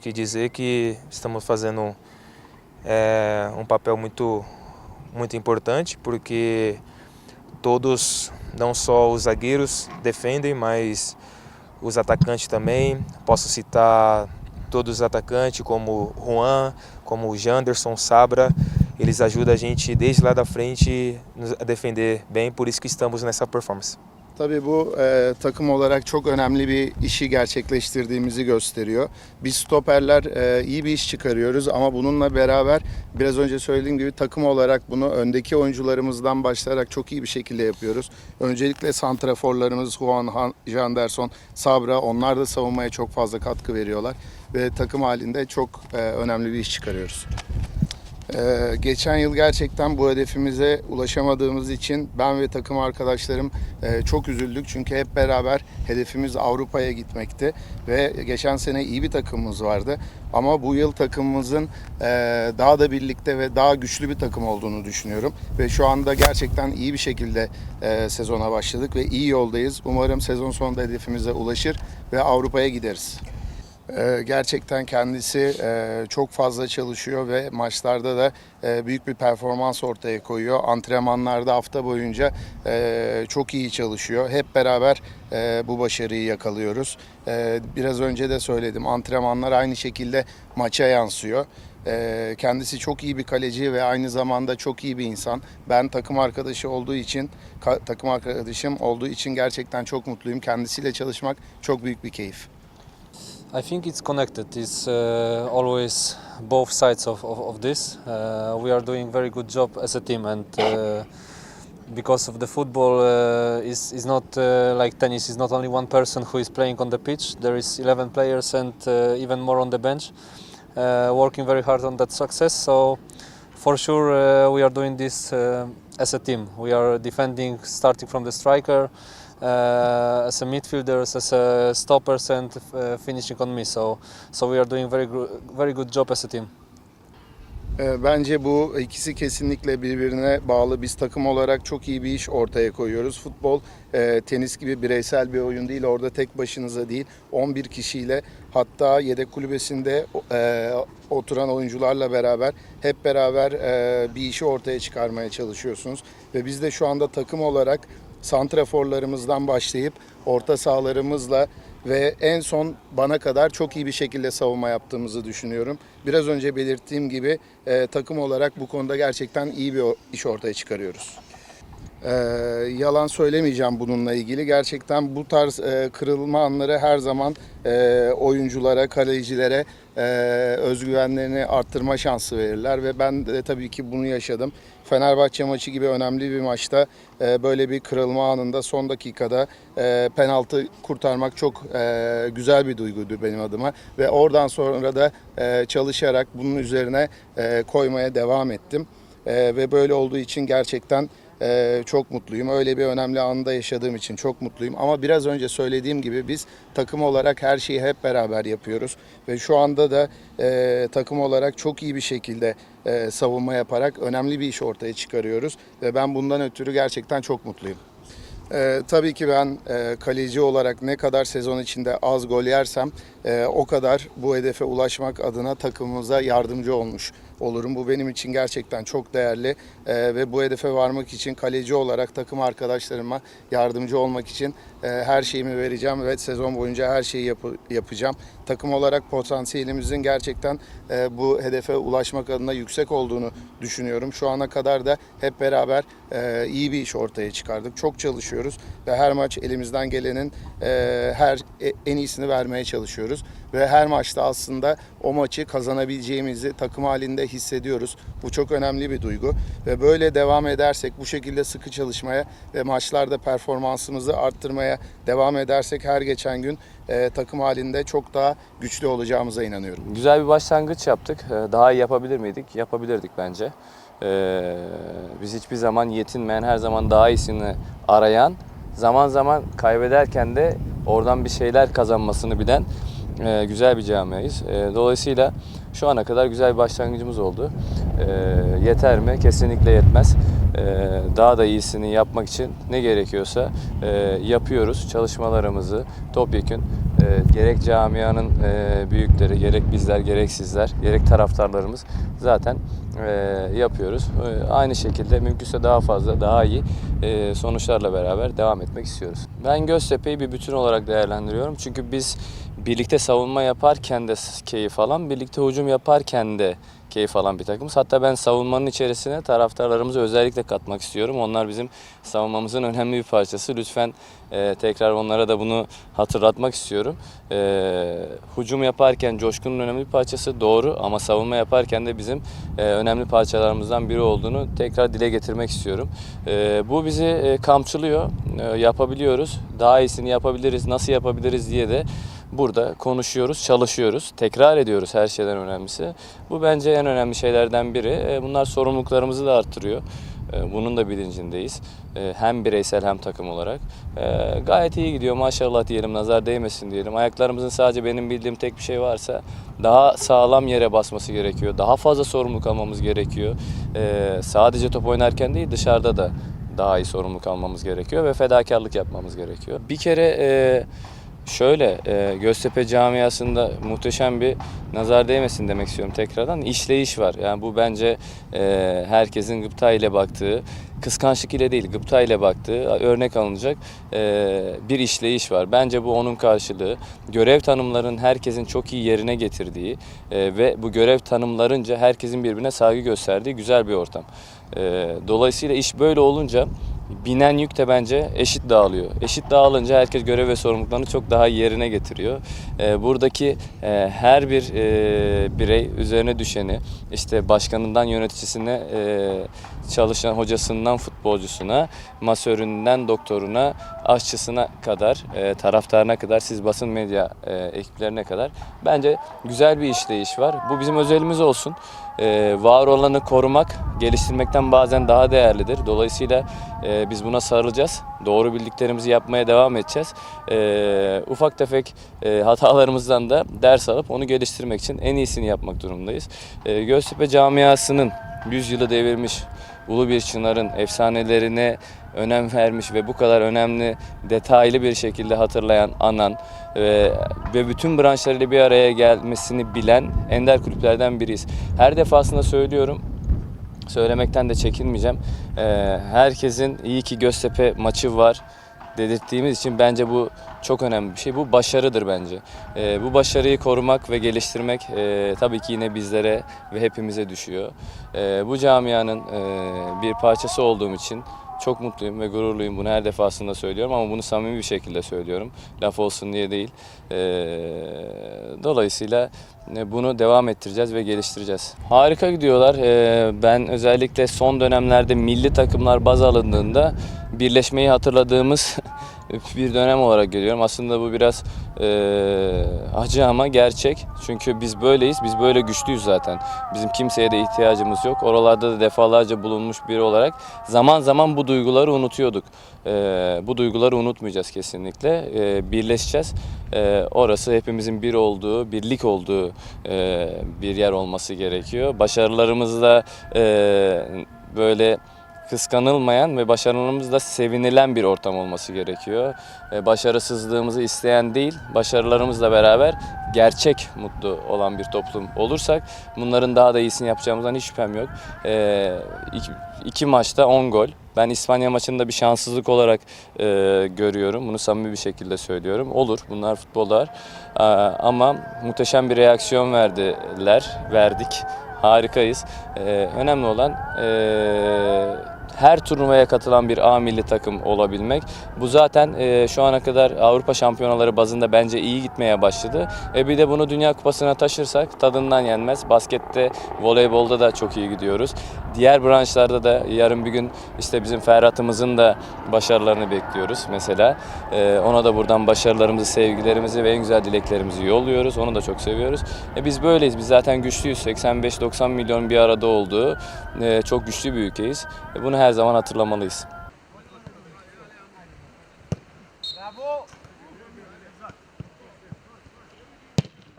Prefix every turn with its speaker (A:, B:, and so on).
A: que dizer que estamos fazendo é, um papel muito, muito importante, porque todos, não só os zagueiros defendem, mas os atacantes também. Posso citar todos os atacantes, como Juan, como Janderson, Sabra. Eles ajudam a gente desde lá da frente a defender bem, por isso que estamos nessa performance.
B: Tabii bu e, takım olarak çok önemli bir işi gerçekleştirdiğimizi gösteriyor. Biz stoperler e, iyi bir iş çıkarıyoruz ama bununla beraber biraz önce söylediğim gibi takım olarak bunu öndeki oyuncularımızdan başlayarak çok iyi bir şekilde yapıyoruz. Öncelikle santraforlarımız Juan, Janderson, Sabra onlar da savunmaya çok fazla katkı veriyorlar ve takım halinde çok e, önemli bir iş çıkarıyoruz. Ee, geçen yıl gerçekten bu hedefimize ulaşamadığımız için ben ve takım arkadaşlarım e, çok üzüldük. Çünkü hep beraber hedefimiz Avrupa'ya gitmekti ve geçen sene iyi bir takımımız vardı. Ama bu yıl takımımızın e, daha da birlikte ve daha güçlü bir takım olduğunu düşünüyorum. Ve şu anda gerçekten iyi bir şekilde e, sezona başladık ve iyi yoldayız. Umarım sezon sonunda hedefimize ulaşır ve Avrupa'ya gideriz. Ee, Gerçekten kendisi e, çok fazla çalışıyor ve maçlarda da e, büyük bir performans ortaya koyuyor. Antrenmanlarda hafta boyunca e, çok iyi çalışıyor. Hep beraber bu başarıyı yakalıyoruz. Biraz önce de söyledim antrenmanlar aynı şekilde maça yansıyor. Kendisi çok iyi bir kaleci ve aynı zamanda çok iyi bir insan. Ben takım arkadaşı olduğu için, takım arkadaşım olduğu için gerçekten çok mutluyum. Kendisiyle çalışmak çok büyük bir keyif.
C: I think it's connected. It's uh, always both sides of, of, of this. Uh, we are doing very good job as a team, and uh, because of the football uh, is is not uh, like tennis. It's not only one person who is playing on the pitch. There is 11 players and uh, even more on the bench, uh, working very hard on that success. So for sure uh, we are doing this uh, as a team. We are defending, starting from the striker as a midfielders, as a stoppers, and uh, finishing on me. So, so we are doing very very good job as a team.
B: Ee, Bence bu ikisi kesinlikle birbirine bağlı. Biz takım olarak çok iyi bir iş ortaya koyuyoruz. Futbol e, tenis gibi bireysel bir oyun değil. Orada tek başınıza değil 11 kişiyle hatta yedek kulübesinde e, oturan oyuncularla beraber hep beraber e, bir işi ortaya çıkarmaya çalışıyorsunuz. Ve biz de şu anda takım olarak santraforlarımızdan başlayıp orta sahalarımızla ve en son bana kadar çok iyi bir şekilde savunma yaptığımızı düşünüyorum. Biraz önce belirttiğim gibi e, takım olarak bu konuda gerçekten iyi bir iş ortaya çıkarıyoruz. Ee, yalan söylemeyeceğim bununla ilgili. Gerçekten bu tarz e, kırılma anları her zaman e, oyunculara, kalecilere e, özgüvenlerini arttırma şansı verirler ve ben de tabii ki bunu yaşadım. Fenerbahçe maçı gibi önemli bir maçta e, böyle bir kırılma anında son dakikada e, penaltı kurtarmak çok e, güzel bir duyguydu benim adıma ve oradan sonra da e, çalışarak bunun üzerine e, koymaya devam ettim. E, ve böyle olduğu için gerçekten ee, çok mutluyum. Öyle bir önemli anda yaşadığım için çok mutluyum. Ama biraz önce söylediğim gibi biz takım olarak her şeyi hep beraber yapıyoruz. Ve şu anda da e, takım olarak çok iyi bir şekilde e, savunma yaparak önemli bir iş ortaya çıkarıyoruz. Ve ben bundan ötürü gerçekten çok mutluyum. Ee, tabii ki ben e, kaleci olarak ne kadar sezon içinde az gol yersem e, o kadar bu hedefe ulaşmak adına takımımıza yardımcı olmuş olurum. Bu benim için gerçekten çok değerli E, ve bu hedefe varmak için kaleci olarak takım arkadaşlarıma yardımcı olmak için e, her şeyimi vereceğim ve sezon boyunca her şeyi yapı- yapacağım. Takım olarak potansiyelimizin gerçekten e, bu hedefe ulaşmak adına yüksek olduğunu düşünüyorum. Şu ana kadar da hep beraber e, iyi bir iş ortaya çıkardık. Çok çalışıyoruz ve her maç elimizden gelenin e, her e- en iyisini vermeye çalışıyoruz ve her maçta aslında o maçı kazanabileceğimizi takım halinde hissediyoruz. Bu çok önemli bir duygu ve böyle devam edersek bu şekilde sıkı çalışmaya ve maçlarda performansımızı arttırmaya devam edersek her geçen gün e, takım halinde çok daha güçlü olacağımıza inanıyorum.
D: Güzel bir başlangıç yaptık. Ee, Daha iyi yapabilir miydik? Yapabilirdik bence. Ee, Biz hiçbir zaman yetinmeyen, her zaman daha iyisini arayan, zaman zaman kaybederken de oradan bir şeyler kazanmasını bilen e, güzel bir camiayız. E, dolayısıyla şu ana kadar güzel bir başlangıcımız oldu. E, yeter mi? Kesinlikle yetmez. E, daha da iyisini yapmak için ne gerekiyorsa e, yapıyoruz. Çalışmalarımızı topyekün e, gerek camianın e, büyükleri, gerek bizler, gerek sizler, gerek taraftarlarımız zaten e, yapıyoruz. E, aynı şekilde mümkünse daha fazla, daha iyi e, sonuçlarla beraber devam etmek istiyoruz. Ben Göztepe'yi bir bütün olarak değerlendiriyorum. Çünkü biz birlikte savunma yaparken de keyif alan, birlikte hücum yaparken de keyif alan bir takımız. Hatta ben savunmanın içerisine taraftarlarımızı özellikle katmak istiyorum. Onlar bizim savunmamızın önemli bir parçası. Lütfen e, tekrar onlara da bunu hatırlatmak istiyorum. E, hücum yaparken Coşkun'un önemli bir parçası doğru ama savunma yaparken de bizim e, önemli parçalarımızdan biri olduğunu tekrar dile getirmek istiyorum. E, bu bizi e, kamçılıyor, e, yapabiliyoruz. Daha iyisini yapabiliriz, nasıl yapabiliriz diye de burada konuşuyoruz, çalışıyoruz, tekrar ediyoruz her şeyden önemlisi. Bu bence en önemli şeylerden biri. E, Bunlar sorumluluklarımızı da arttırıyor. E, Bunun da bilincindeyiz. E, Hem bireysel hem takım olarak. Gayet iyi gidiyor maşallah diyelim, nazar değmesin diyelim. Ayaklarımızın sadece benim bildiğim tek bir şey varsa daha sağlam yere basması gerekiyor. Daha fazla sorumluluk almamız gerekiyor. Sadece top oynarken değil dışarıda da daha iyi sorumluluk almamız gerekiyor ve fedakarlık yapmamız gerekiyor. Bir kere şöyle e, Göztepe camiasında muhteşem bir nazar değmesin demek istiyorum tekrardan. İşleyiş var. Yani bu bence e, herkesin gıpta ile baktığı, kıskançlık ile değil gıpta ile baktığı örnek alınacak e, bir işleyiş var. Bence bu onun karşılığı. Görev tanımların herkesin çok iyi yerine getirdiği e, ve bu görev tanımlarınca herkesin birbirine saygı gösterdiği güzel bir ortam. E, dolayısıyla iş böyle olunca binen yük de bence eşit dağılıyor. Eşit dağılınca herkes görev ve sorumluluklarını çok daha yerine getiriyor. Ee, buradaki e, her bir e, birey üzerine düşeni işte başkanından yöneticisine e, çalışan hocasından futbolcusuna, masöründen doktoruna, aşçısına kadar, e, taraftarına kadar, siz basın medya e, ekiplerine kadar bence güzel bir işleyiş var. Bu bizim özelimiz olsun. E, var olanı korumak, geliştirmekten bazen daha değerlidir. Dolayısıyla e, biz buna sarılacağız. Doğru bildiklerimizi yapmaya devam edeceğiz. E, ufak tefek e, hatalarımızdan da ders alıp onu geliştirmek için en iyisini yapmak durumundayız. E, Göztepe camiasının 100 yılı devirmiş Ulu bir Çınar'ın efsanelerine önem vermiş ve bu kadar önemli detaylı bir şekilde hatırlayan anan ve, ve bütün branşlarıyla bir araya gelmesini bilen ender kulüplerden biriyiz. Her defasında söylüyorum söylemekten de çekinmeyeceğim. Ee, herkesin iyi ki Göztepe maçı var dedirttiğimiz için bence bu çok önemli bir şey. Bu başarıdır bence. Ee, bu başarıyı korumak ve geliştirmek e, tabii ki yine bizlere ve hepimize düşüyor. Ee, bu camianın e, bir parçası olduğum için çok mutluyum ve gururluyum. Bunu her defasında söylüyorum ama bunu samimi bir şekilde söylüyorum. Laf olsun diye değil. Ee, dolayısıyla e, bunu devam ettireceğiz ve geliştireceğiz. Harika gidiyorlar. Ee, ben özellikle son dönemlerde milli takımlar baz alındığında birleşmeyi hatırladığımız bir dönem olarak görüyorum. Aslında bu biraz e, acı ama gerçek. Çünkü biz böyleyiz, biz böyle güçlüyüz zaten. Bizim kimseye de ihtiyacımız yok. Oralarda da defalarca bulunmuş biri olarak zaman zaman bu duyguları unutuyorduk. E, bu duyguları unutmayacağız kesinlikle. E, birleşeceğiz. E, orası hepimizin bir olduğu, birlik olduğu e, bir yer olması gerekiyor. Başarılarımızla e, böyle kıskanılmayan ve başarılarımızda sevinilen bir ortam olması gerekiyor. E, Başarısızlığımızı isteyen değil, başarılarımızla beraber gerçek mutlu olan bir toplum olursak bunların daha da iyisini yapacağımızdan hiç şüphem yok. E, iki, maçta 10 gol. Ben İspanya maçında bir şanssızlık olarak e, görüyorum. Bunu samimi bir şekilde söylüyorum. Olur, bunlar futbollar. E, ama muhteşem bir reaksiyon verdiler, verdik. Harikayız. E, önemli olan e, her turnuvaya katılan bir A milli takım olabilmek. Bu zaten e, şu ana kadar Avrupa şampiyonaları bazında bence iyi gitmeye başladı. E, bir de bunu Dünya Kupası'na taşırsak tadından yenmez. Baskette, voleybolda da çok iyi gidiyoruz. Diğer branşlarda da yarın bir gün işte bizim Ferhat'ımızın da başarılarını bekliyoruz mesela. E, ona da buradan başarılarımızı, sevgilerimizi ve en güzel dileklerimizi yolluyoruz. Onu da çok seviyoruz. E, biz böyleyiz. Biz zaten güçlüyüz. 85-90 milyon bir arada olduğu e, çok güçlü bir ülkeyiz. E, bunu her zaman hatırlamalıyız.